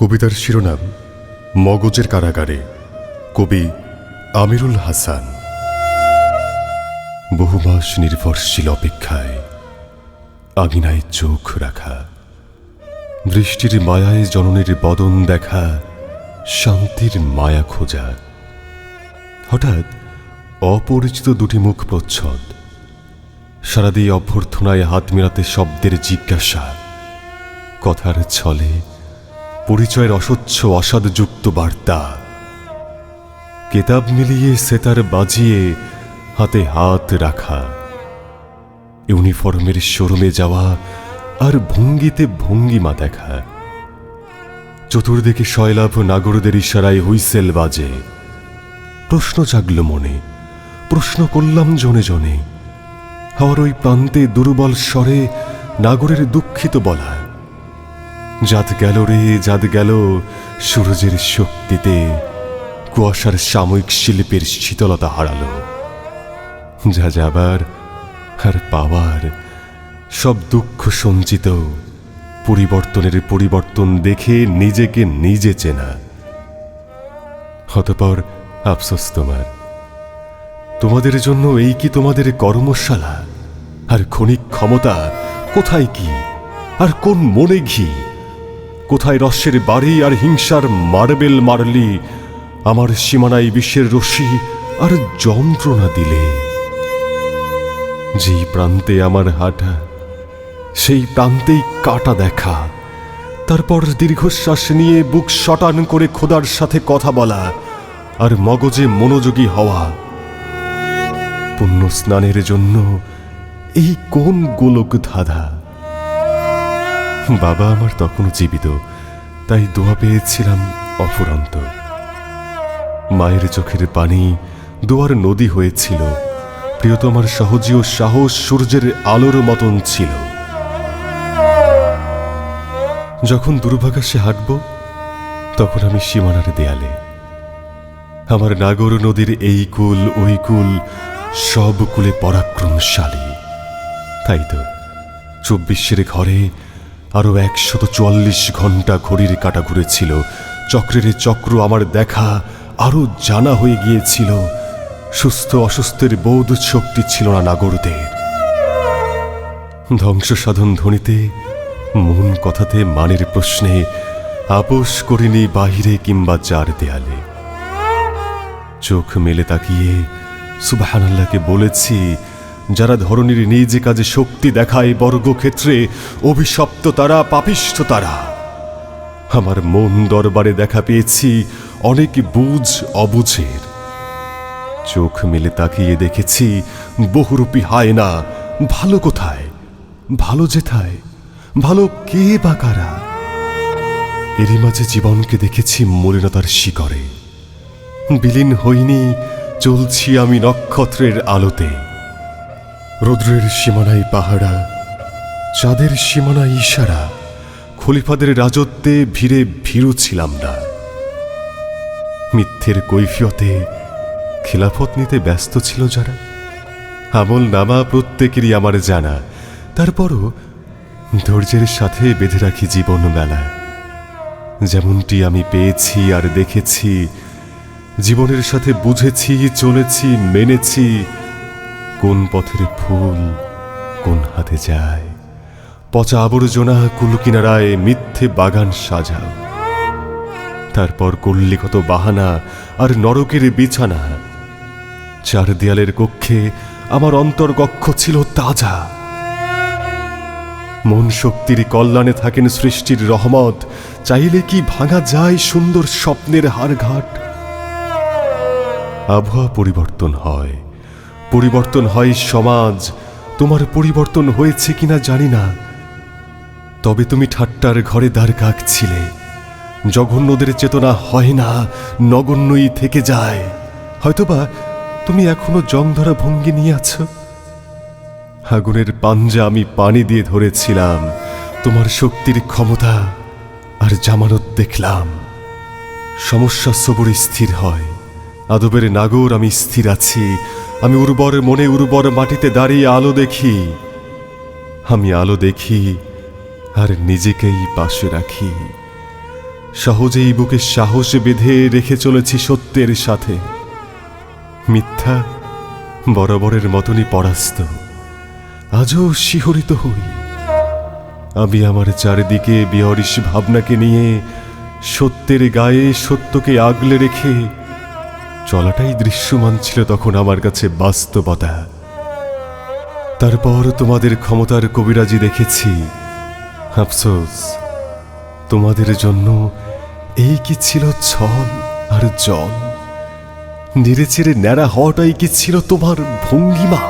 কবিতার শিরোনাম, মগজের কারাগারে, কবি আমিরুল হাসান। বহু মাস নির্ভরশীল অপেক্ষায় আঙিনায় চোখ রাখা দৃষ্টির মায়ায় জননীর বদন দেখা, শান্তির মায়া খোঁজা। হঠাৎ অপরিচিত দুটি মুখ প্রচ্ছদ। সারাদিন অভ্যর্থনায় হাত মেলাতে শব্দের জিজ্ঞাসা। কথার ছলে পরিচয়ের অস্বচ্ছ অসাদযুক্ত বার্তা। কেতাব মিলিয়ে সেতার বাজিয়ে হাতে হাত রাখা। ইউনিফর্মের শোরুমে যাওয়া আর ভঙ্গিতে ভঙ্গিমা দেখা। চতুর্দিকে শয়লাভ নাগরদের ইশারায় হুইসেল বাজে। প্রশ্ন জাগল মনে, প্রশ্ন করলাম জনে জনে। হওয়ার ওই প্রান্তে দুর্বল স্বরে নাগরের দুঃখিত বলা। জাত গেল রে জাত গেল। সূরজের শক্তিতে কুয়াশার সাময়িক শিল্পের শীতলতা হারালো। যা যাবার আর পাওয়ার, সব দুঃখ সঞ্চিত পরিবর্তনের পরিবর্তন দেখে নিজেকে নিজে চেনা। হতপর আফসোস তোমার। তোমাদের জন্য এই কি তোমাদের কর্মশালা? আর ক্ষণিক ক্ষমতা কোথায় কি? আর কোন মনে ঘি? কোথায় রস্যের বাড়ি আর হিংসার মার্বেল মারলি? আমার সীমানায় বিশ্বের রশি আর যন্ত্রণা দিলে। যেই প্রান্তে আমার হাঁটা, সেই প্রান্তেই কাটা দেখা। তারপর দীর্ঘশ্বাস নিয়ে বুক শটান করে খোদার সাথে কথা বলা আর মগজে মনোযোগী হওয়া। পুণ্য স্নানের জন্য এই কোন গোলক ধাঁধা বাবা আমার তখনও জীবিত, তাই দোয়া পেয়েছিলাম অফুরন্ত। মায়ের চোখের পানি দোয়ার নদী হয়েছিল, প্রিয়তমার সহজীয় সাহস সূর্যের আলোর মতন ছিল। যখন দুর্ভাগাসে হাঁটব, তখন আমি সীমানার দেয়ালে। আমার নাগর নদীর এই কুল, ওই কুল, সব কুলে পরাক্রমশালী। তাই তো, চব্বিশের ঘরে আরও একশত চুয়াল্লিশ ঘণ্টা ঘড়ির কাটা ঘুরেছিল। চক্রের চক্র আমার দেখা আরও জানা হয়ে গিয়েছিল। সুস্থ অসুস্থের বোধ শক্তি ছিল না নাগরদের। ধ্বংস সাধন ধ্বনিতে, মন কথাতে, মানের প্রশ্নে, আপোষ করিনি বাহিরে কিংবা চার দেয়ালে। চোখ মেলে তাকিয়ে, সুবাহানাল্লাহকে বলেছি যারা ধরনীর নিজ কাজে শক্তি দেখায় বর্গক্ষেত্রে, অভিশপ্ত তারা, পাপিষ্ঠ তারা। আমার মন দরবারে দেখা পেয়েছি অনেক বুঝ অবুঝের। চোখ মেলে তাকিয়ে দেখেছি, বহুরূপী হায় না, ভালো কোথায়? ভালো যেথায়? ভালো কে বা কারা? এরই মাঝে জীবনকে দেখেছি মলিনতার শিকরে বিলীন হইনি, চলছি আমি নক্ষত্রের আলোতে। রৌদ্রের সীমানায় পাহারা, চাঁদের সীমানায় ইশারা, খলিফাদের রাজত্বে ভিড়ে ভীরু ছিলাম না। মিথ্যের কৈফিয়তে খিলাফত নিতে ব্যস্ত ছিল যারা। আমল নামা প্রত্যেকেরই আমার জানা। তারপরও ধৈর্যের সাথে বেঁধে রাখি জীবন মেলা। যেমনটি আমি পেয়েছি আর দেখেছি, জীবনের সাথে বুঝেছি, চলেছি, মেনেছি কোন পথের ফুল কোন হাতে যায়? পচা আবর্জনা কুলকিনারায় মিথ্যে বাগান সাজাও। তারপর করলি কত বাহানা আর নরকের বিছানা। চার দেয়ালের কক্ষে আমার অন্তর্কক্ষ ছিল তাজা। মন শক্তির কল্যাণে থাকেন সৃষ্টির রহমত। চাইলে কি ভাঙা যায় সুন্দর স্বপ্নের হারঘাট আবহাওয়া পরিবর্তন হয়। পরিবর্তন হয় সমাজ। তোমার পরিবর্তন হয়েছে কিনা জানি না। তবে তুমি ঠাট্টার ঘরে দ্বার ছিলে জঘন্যদের চেতনা হয় না, নগণ্যই থেকে যায়। হয়তোবা তুমি এখনও জংধরা ভঙ্গি নিয়ে আছো? আগুনের পাঞ্জা আমি পানি দিয়ে ধরেছিলাম। তোমার শক্তির ক্ষমতা আর জামানত দেখলাম। সমস্যা সবর স্থির হয়। আদবের নাগর আমি স্থির আছি। আমি উর্বর মনে উর্বর মাটিতে দাঁড়িয়ে আলো দেখি। আমি আলো দেখি আর নিজেকেই পাশে রাখি। সহজেই বুকে সাহস বেঁধে রেখে চলেছি সত্যের সাথে। মিথ্যা বরাবরের মতনই পরাস্ত। আজও শিহরিত হই। আমি আমার চারিদিকে বিহরিস ভাবনাকে নিয়ে সত্যের গায়ে সত্যকে আগলে রেখে চলাটাই দৃশ্যমান ছিল তখন আমার কাছে বাস্তবতা। তারপর তোমাদের ক্ষমতার কবিরাজি দেখেছি। আফসোস, তোমাদের জন্য এই কি ছিল ছল আর জল? নেড়ে চেড়ে ন্যাড়া হওয়াটাই কি ছিল তোমার ভঙ্গিমা?